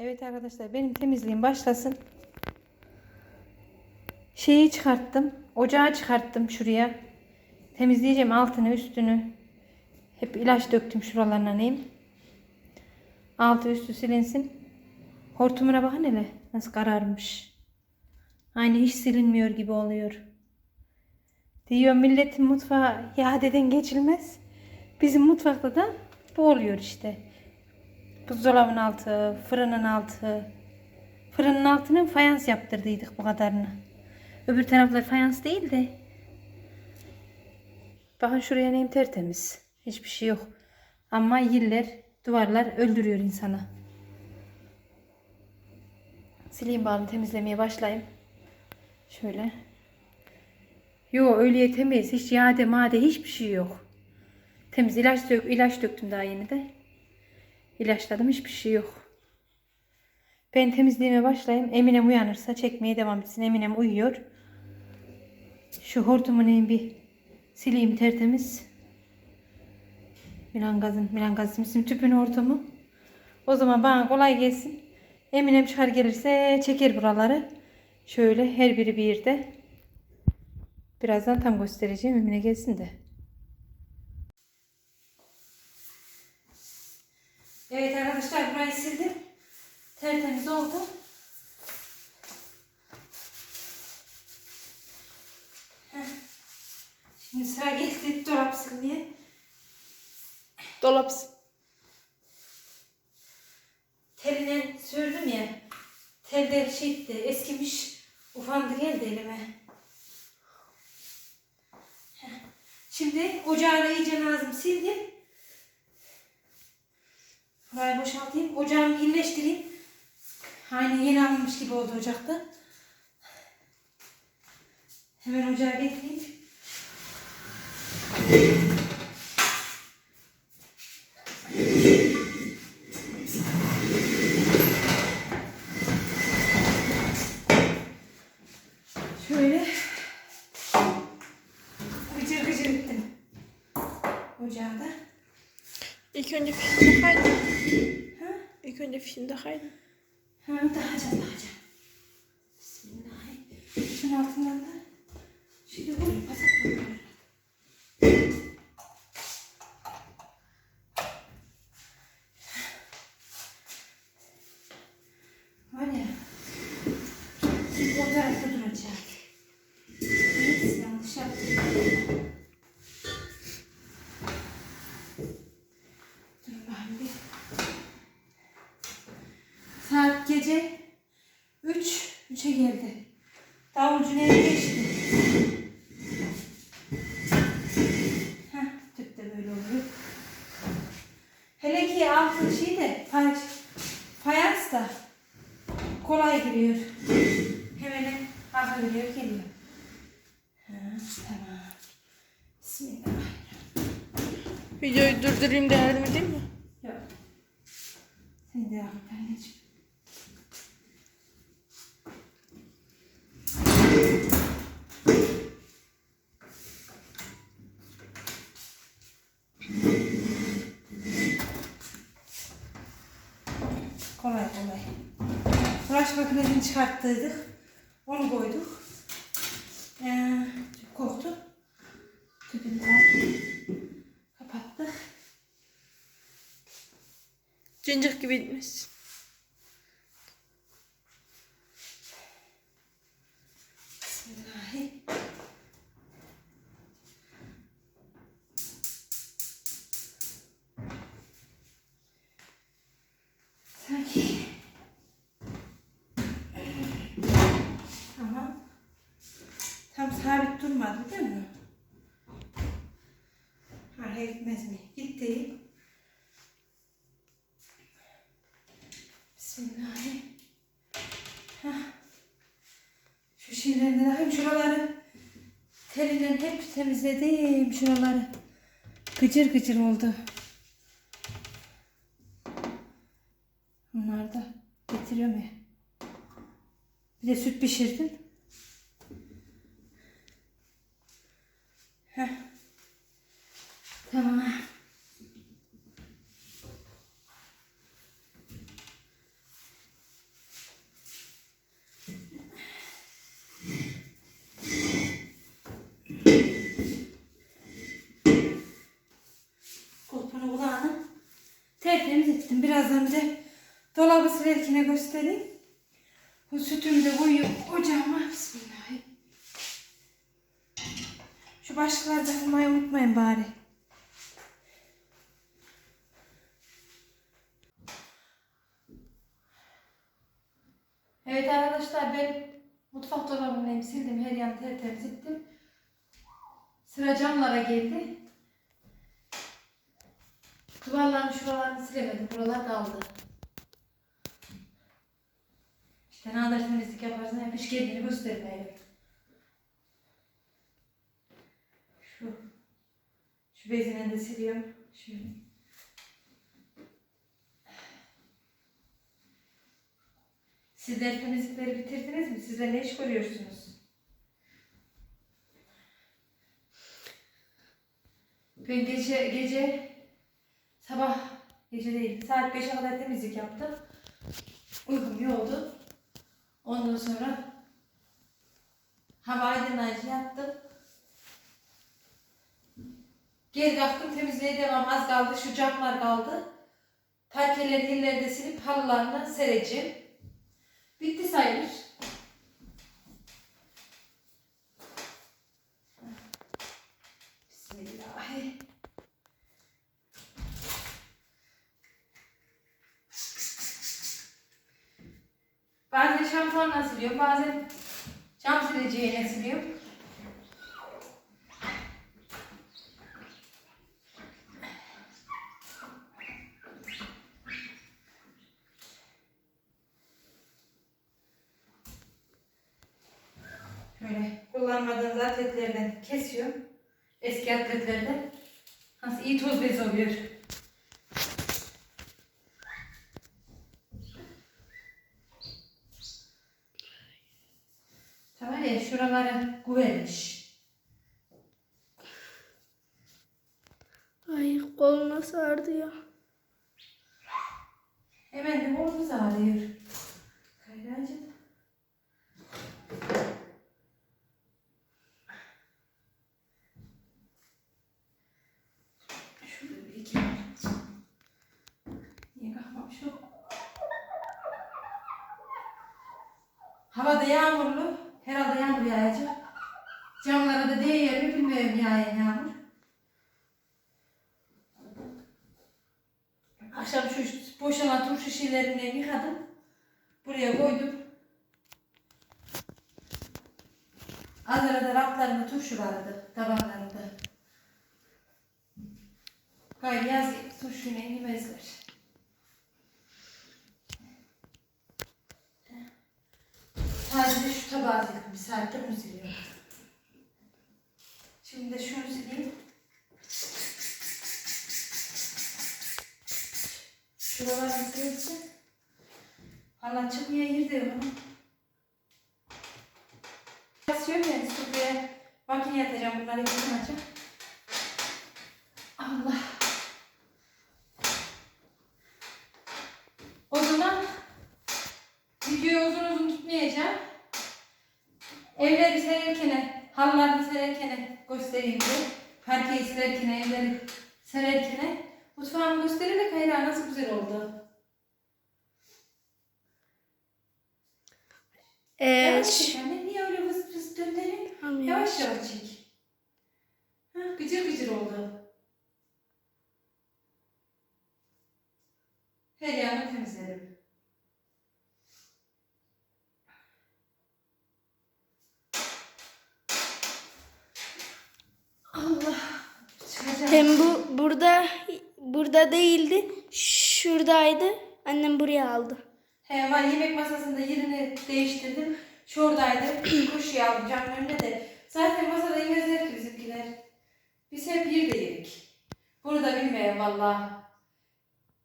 Evet arkadaşlar benim temizliğim başlasın. Şeyi çıkarttım. Ocağı çıkarttım şuraya. Temizleyeceğim altını üstünü. Hep ilaç döktüm şuralarına neyim. Altı üstü silinsin. Hortumuna bakın hele nasıl kararmış. Aynı hiç silinmiyor gibi oluyor. Diyor milletin mutfağı yadeden geçilmez. Bizim mutfakta da bu oluyor işte. Buzdolabının altı, fırının altı. Fırının altını fayans yaptırdıydık bu kadarını. Öbür taraflar fayans değil de. Bakın şuraya neyim tertemiz. Hiçbir şey yok. Ama yiller, duvarlar öldürüyor insana. Sileyim bağını temizlemeye başlayayım. Şöyle. Yo öyle temiz. Hiç yağde made hiçbir şey yok. Temiz ilaç dök, ilaç döktüm daha yeni de. İlaçladım hiçbir şey yok. Ben temizliğime başlayayım. Eminem uyanırsa çekmeye devam etsin. Eminem uyuyor. Şu hortumun bir sileyim tertemiz. Milan gazın, Milan gazın bizim tüpün hortumu. O zaman bana kolay gelsin. Eminem çıkar gelirse çeker buraları. Şöyle her biri bir yerde. Birazdan tam göstereceğim Emine gelsin de. Evet arkadaşlar burayı sildim. Tertemiz oldu. Heh. Şimdi sıra geldi dolap silmeye. Dolap. Teline sürdüm ya. Telde şeydi eskimiş. Ufandı geldi elime. Şimdi ocağı iyice lazım sildim. Burayı boşaltayım. Ocağımı iyileştireyim. Aynı yeni alınmış gibi oldu ocakta. Hemen ocağı getireyim. Şöyle gıcır gıcır ettim. Ocağı da. İlk önce fişini takaydın. Ha? İlk önce fişini takaydın. Ha, dağacağım, dağacağım. Bismillahirrahmanirrahim. Şunun altından da şöyle vurayım, pasak vurayım. Var ya, o tarafta duracak. Neyse, yanlış yaptım. Dur bakayım bir. Saat gece 3, 3'e geldi. Davulcu nereye geçti? Heh, tüp de böyle oluyor. Hele ki altı şey de fay, fayans da kolay giriyor. Hemen geliyor. Ha, tamam. Bismillahirrahmanirrahim. Videoyu durdurayım da yardım edeyim mi? Yok. Sen devam et anneciğim. Kolay kolay. Flash makinesini çıkarttıydık. Onu koyduk. Ee, tüp koktu. Tüpünü de kapattık. Cincik gibi gitmiş. Bismillahirrahmanirrahim. Sanki. Tamam. Tam sabit durmadı değil mi? Arkaya gitmez mi? Gitti. Bismillahirrahmanirrahim. Hah. Şu şeylerini de hem şuraları telinden hep temizledim şuraları. Gıcır gıcır oldu. Bir de süt pişirdin. Heh. Tamam. Koltuğunu kulağını tertemiz ettim. Birazdan bir de dolabı silerkine göstereyim. Bari. Evet arkadaşlar ben mutfak dolabındayım. Sildim her yanı tertemiz ettim. Sıra camlara geldi. Duvarların şuralarını silemedim. Buralar kaldı. İşte ne kadar temizlik yaparsan yap. Hiç kendini göstermeyelim. Şu. Şu bezini de siliyorum. Şöyle. Sizler temizlikleri bitirdiniz mi? Sizler ne iş görüyorsunuz? Ben gece, gece sabah gece değil saat 5'e kadar temizlik yaptım. Uykum iyi oldu. Ondan sonra hava aydınlayıcı yattım. Geri kalktım temizliğe devam az kaldı. Şu camlar kaldı. Parkeleri yerleri de silip halılarını sereceğim. Bitti sayılır. Bismillah. Bazen şampuanla siliyorum, bazen cam sileceğine siliyorum. Atletlerden. Nasıl iyi toz bezi oluyor. Tamam ya şuraları güvenmiş. Ay kol nasıl ağrıdı ya. De kolumuz ağrıyor. Kayracığım. Şurada bir iki var. Niye kalkmamış o? Havada yağmurlu. Herhalde yağmur yağacak. Camlara da değiyor mu bilmiyorum yağan yağmur. Akşam şu boşalan turşu şişelerini yıkadım. Buraya koydum. Az arada raflarında turşu vardı. Tabaklarında. Gayet yaz turşuyla yemezler. Sadece şu tabağı sildim. Bir saattir bunu siliyorum. Şimdi de şunu sileyim. Şuralar. Valla çıkmıyor yer de yok ama. Basıyorum yani buraya makineye atacağım bunları yıkanacak. Allah. O zaman videoyu uzun uzun tutmayacağım. Evleri sererken, halılarını sererken göstereyim diye. Parkeyi sererken, evleri sererken. Mutfağımı gösterirek hayır nasıl güzel oldu. Yavaş çek anne. Niye öyle vız vız döndürün? Yavaş yavaş çek. Ha, gıcır gıcır oldu. Her yanını temizledim. Allah. Çıkacağım. Hem bu burada burada değildi. Şuradaydı. Annem buraya aldı. He var yemek masasında yerini değiştirdim. Şuradaydı. Kuşuya aldım camın önünde de. Zaten masada yemezler ki bizimkiler. Biz hep yerde yedik. Bunu da bilmiyorum valla.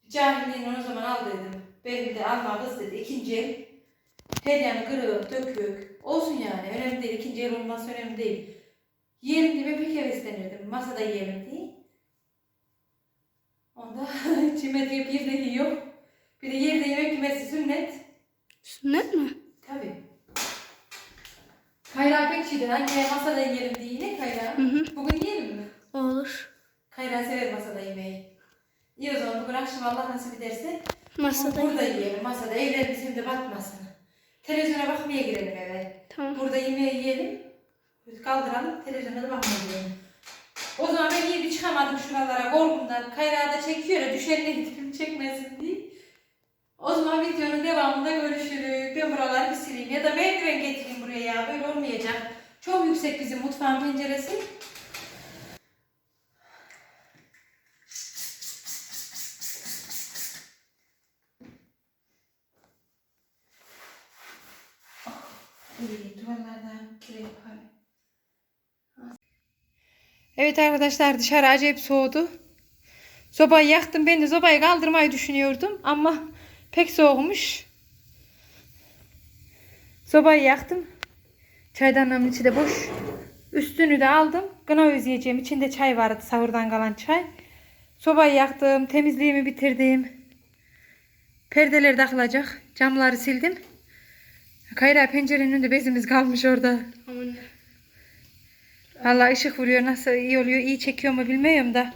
Cahilliğini o zaman al dedim. Benim de alma kız dedi. İkinci el. Her yanı kırık, dökük. Olsun yani. Önemli değil. İkinci el olması önemli değil. Yiyelim diye ben pek heveslenirdim. Masada yiyelim diye. Onda çime diye bir de yiyor. Bir de yerde yemek yemesi sünnet. Sünnet mi? Tabii. Kayra Pekçi'den anneye masada yiyelim diye yine Kayra. Hı hı. Bugün yiyelim mi? Olur. Kayra sever masada yemeği. İyi o zaman bugün akşam Allah nasip ederse Masada Burada yiyelim masada evlerimizin de batmasın. Televizyona bakmaya girelim eve. Tamam. Burada yemeği yiyelim. Kaldıralım televizyona da bakmaya girelim. O zaman ben iyi bir çıkamadım şuralara korkumdan. Kayrağı da çekiyor ya düşerine gidelim çekmesin diye. O zaman videonun devamında görüşürüz. Ben buraları bir sileyim ya da merdiven getireyim buraya ya. Böyle olmayacak. Çok yüksek bizim mutfağın penceresi. İyi, duvarlardan kirli Evet arkadaşlar dışarı acayip soğudu. Sobayı yaktım. Ben de sobayı kaldırmayı düşünüyordum ama pek soğumuş. Sobayı yaktım. Çaydanlığımın içi de boş. Üstünü de aldım. Gına özleyeceğim. İçinde çay vardı sahurdan kalan çay. Sobayı yaktım. Temizliğimi bitirdim. Perdeler takılacak. Camları sildim. Kayra pencerenin önünde bezimiz kalmış orada. Aman. Vallahi ışık vuruyor nasıl iyi oluyor iyi çekiyor mu bilmiyorum da.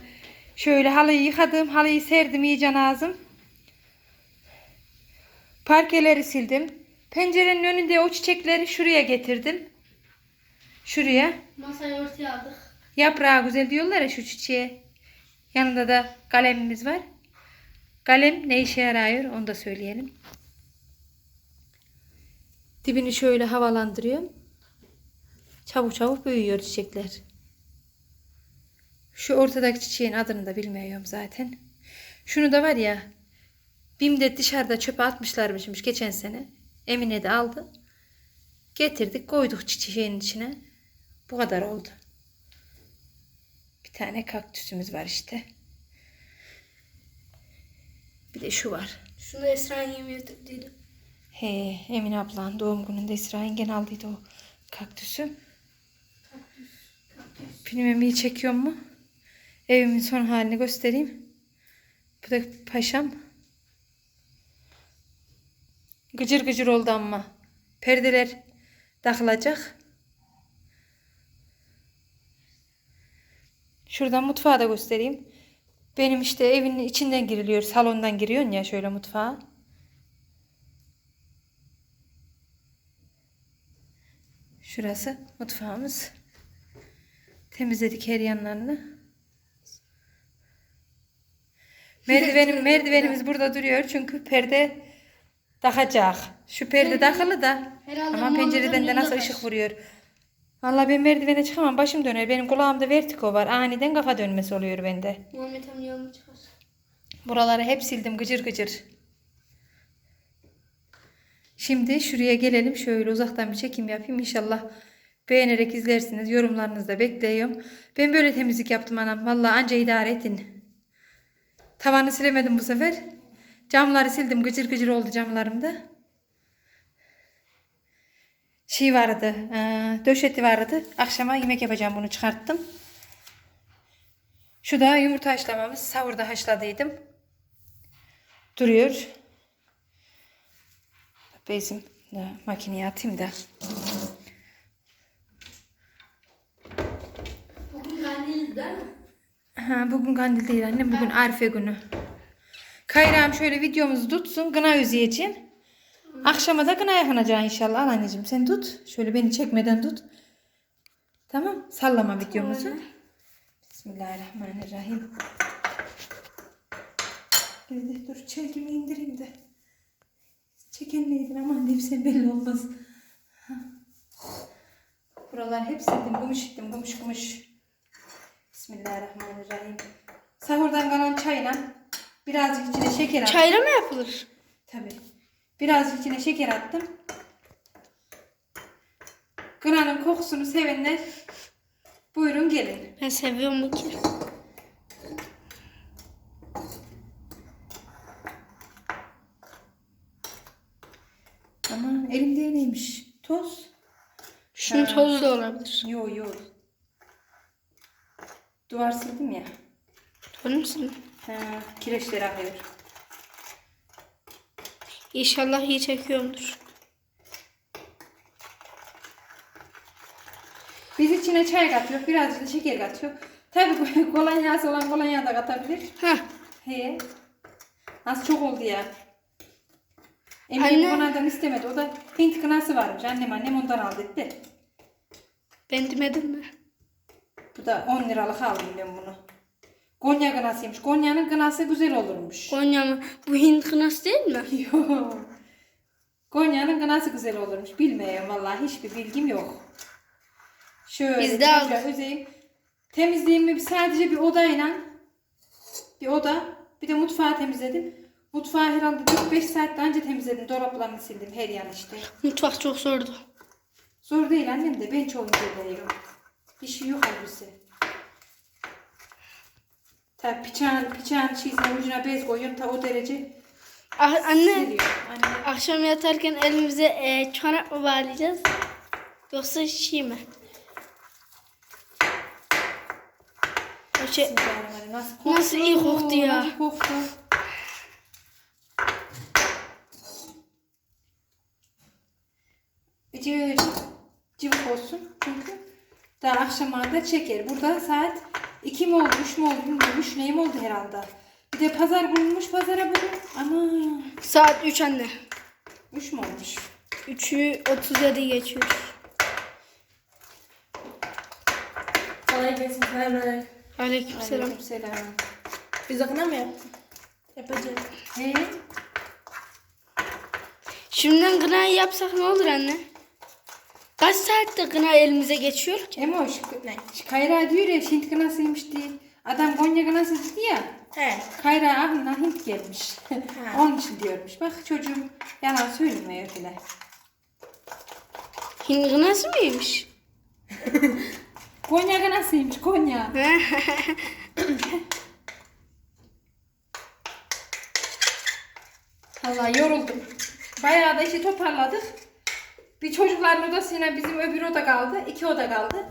Şöyle halıyı yıkadım halıyı serdim iyice ağzım. Parkeleri sildim. Pencerenin önünde o çiçekleri şuraya getirdim. Şuraya. Masayı ortaya aldık. Yaprağı güzel diyorlar ya şu çiçeğe. Yanında da kalemimiz var. Kalem ne işe yarıyor onu da söyleyelim. Dibini şöyle havalandırıyorum. Çabuk çabuk büyüyor çiçekler. Şu ortadaki çiçeğin adını da bilmiyorum zaten. Şunu da var ya BİM'de dışarıda çöpe atmışlarmışmış geçen sene. Emine de aldı. Getirdik koyduk çiçeğin içine. Bu kadar oldu. Bir tane kaktüsümüz var işte. Bir de şu var. Şunu da Esra'nın yemeği dedim. He, Emine ablanın doğum gününde İsra yengen aldıydı o kaktüsü. Bilmem iyi çekiyor mu? Evimin son halini göstereyim. Bu da paşam. Gıcır gıcır oldu ama. Perdeler takılacak. Şuradan mutfağı da göstereyim. Benim işte evin içinden giriliyor. Salondan giriyorsun ya şöyle mutfağa. Şurası mutfağımız. Temizledik her yanlarını. Merdivenim, merdivenimiz burada duruyor çünkü perde takacak. Şu perde takılı da Herhalde ama pencereden de nasıl ışık vuruyor. Vallahi ben merdivene çıkamam başım döner. Benim kulağımda vertigo var. Aniden kafa dönmesi oluyor bende. Muhammed amca yolunu çıkar. Buraları hep sildim gıcır gıcır. Şimdi şuraya gelelim. Şöyle uzaktan bir çekim yapayım. İnşallah beğenerek izlersiniz. Yorumlarınızı da bekliyorum. Ben böyle temizlik yaptım anam. Vallahi anca idare edin. Tavanı silemedim bu sefer. Camları sildim. Gıcır gıcır oldu camlarımda. Şey vardı. E, döşeti vardı. Akşama yemek yapacağım. Bunu çıkarttım. Şu da yumurta haşlamamız. Savurda haşladıydım. Duruyor. Bezim de makineye atayım da. Bugün kandiliz değil mi? Ha, bugün kandil değil annem. Bugün Arife günü. Kayrağım şöyle videomuzu tutsun. Gına üzeyeceğim. Akşama da gına yakınacağım inşallah. Al anneciğim sen tut. Şöyle beni çekmeden tut. Tamam. Sallama videomuzu. Bismillahirrahmanirrahim. Dur çelgimi indireyim de. Çeken neydin aman diyeyim sen belli olmaz. Buralar hep sildim. Gümüş ettim. Gümüş gümüş. Bismillahirrahmanirrahim. Sahurdan kalan çayla birazcık içine şeker attım. Çayla mı yapılır? Tabii. Birazcık içine şeker attım. Granın kokusunu sevenler buyurun gelin. Ben seviyorum bu ki. Ama elimde neymiş? Toz. Şunun tozu da olabilir. Yo yo. Duvar sildim ya. Doğru musun? Ha, kireçleri akıyor. İnşallah iyi çekiyorumdur. Biz içine çay katıyor, birazcık da şeker katıyor. Tabii kolonyası olan kolonya da katabilir. Heh. He. Az çok oldu ya. Emre Anne. onlardan istemedi. O da Hint kınası varmış. Annem annem ondan aldı etti. Ben demedim mi? Bu da 10 liralık aldım ben bunu. Konya kınasıymış. Konya'nın kınası güzel olurmuş. Konya mı? Bu Hint kınası değil mi? Yo. Konya'nın kınası güzel olurmuş. Bilmiyorum vallahi hiçbir bilgim yok. Şöyle Biz de aldık. özeyim. Temizliğimi sadece bir odayla bir oda bir de mutfağı temizledim. Mutfağı herhalde 4-5 saatte önce temizledim. Dolaplarını sildim her yan işte. Mutfak çok zordu. Zor değil annem de ben çok inceliyorum. Bir şey yok halbuki. Ta bıçağın, bıçağın şeysine ucuna bez koyuyorum ta o derece Ah, anne siliyor. Anne. akşam yatarken elimize e, çorap mı bağlayacağız? Yoksa şey mi? O şey, Bismillahirrahmanirrahim. Nasıl koktu? Nasıl iyi koktu ya. Nasıl koktu? Cıvık olsun çünkü daha akşama da çeker. Burada saat 2 mi oldu, 3 mü oldu bilmiyorum. 3 neyim oldu herhalde. Bir de pazar bulunmuş pazara bugün. Ana saat 3 anne. 3 mü olmuş? 3'ü 37 geçiyor. Kolay gelsin Ferber. Aleykümselam. Aleykümselam. Biz akına mı yaptık? Yapacağız. He? Şimdiden gınayı yapsak ne olur anne? Kaç saatte gına elimize geçiyor ki? Emoş, Kayra diyor ya Hint kınasıymış diye. Adam Konya kınası dedi ya. He. Kayra aklına Hint gelmiş. Onun için diyormuş. Bak çocuğum yalan söylemiyor öyle. Hindi gınası mıymış? Konya kınasıymış Konya. Allah yoruldum. Bayağı da işi toparladık. Bir çocukların odasıyla bizim öbür oda kaldı. iki oda kaldı.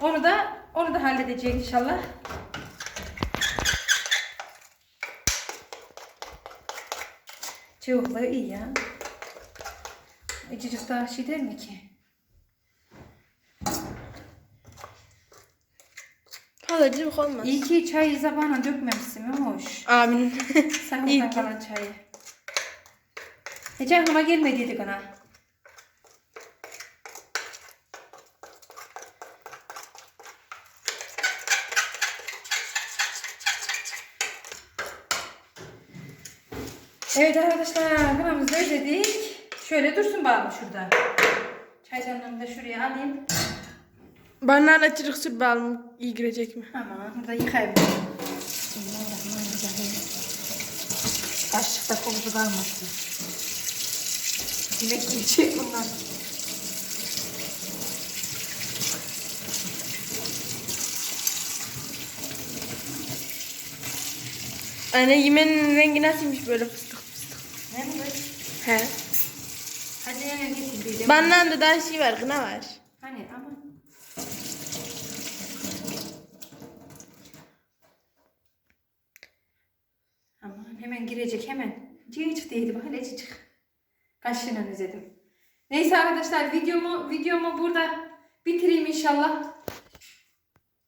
Onu da onu da halledecek inşallah. Çubukları iyi ya. Ecicik daha şey der mi ki? Hala cıvık olmaz. İyi ki çayı zabana dökmemişsin hoş. Amin. Sen İyi ki. kalan çayı. Hiç aklıma gelmediydi bana. Evet arkadaşlar kınamızı da ödedik. Şöyle dursun bağlı şurada. Çaydanlığımı da şuraya alayım. Bana da çırık süt bağım iyi girecek mi? Ama burada yıkayayım. Kaşıkta kokusu kalmasın. Yemek yiyecek bunlar. Anne yemenin rengi nasılmış böyle fıstık fıstık. Ne bu? He. Benden de daha şey var, kına var. Hani ama. Aman hemen girecek hemen. Cıcık değildi bak hele cıcık. Kaşığına izledim. Neyse arkadaşlar videomu videomu burada bitireyim inşallah.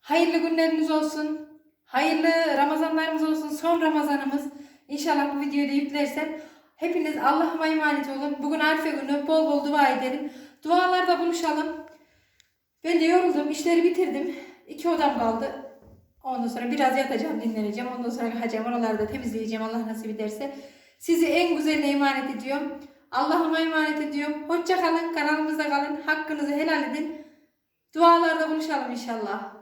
Hayırlı günleriniz olsun. Hayırlı Ramazanlarımız olsun. Son Ramazanımız. İnşallah bu videoyu da yüklersem. Hepiniz Allah'ıma emanet olun. Bugün Arife günü bol bol dua edelim. Dualarda buluşalım. Ben de yoruldum. işleri bitirdim. İki odam kaldı. Ondan sonra biraz yatacağım, dinleneceğim. Ondan sonra kalkacağım. Oraları da temizleyeceğim Allah nasip ederse. Sizi en güzeline emanet ediyorum. Allah'ıma emanet ediyorum. Hoşça kalın. Kanalımızda kalın. Hakkınızı helal edin. Dualarda buluşalım inşallah.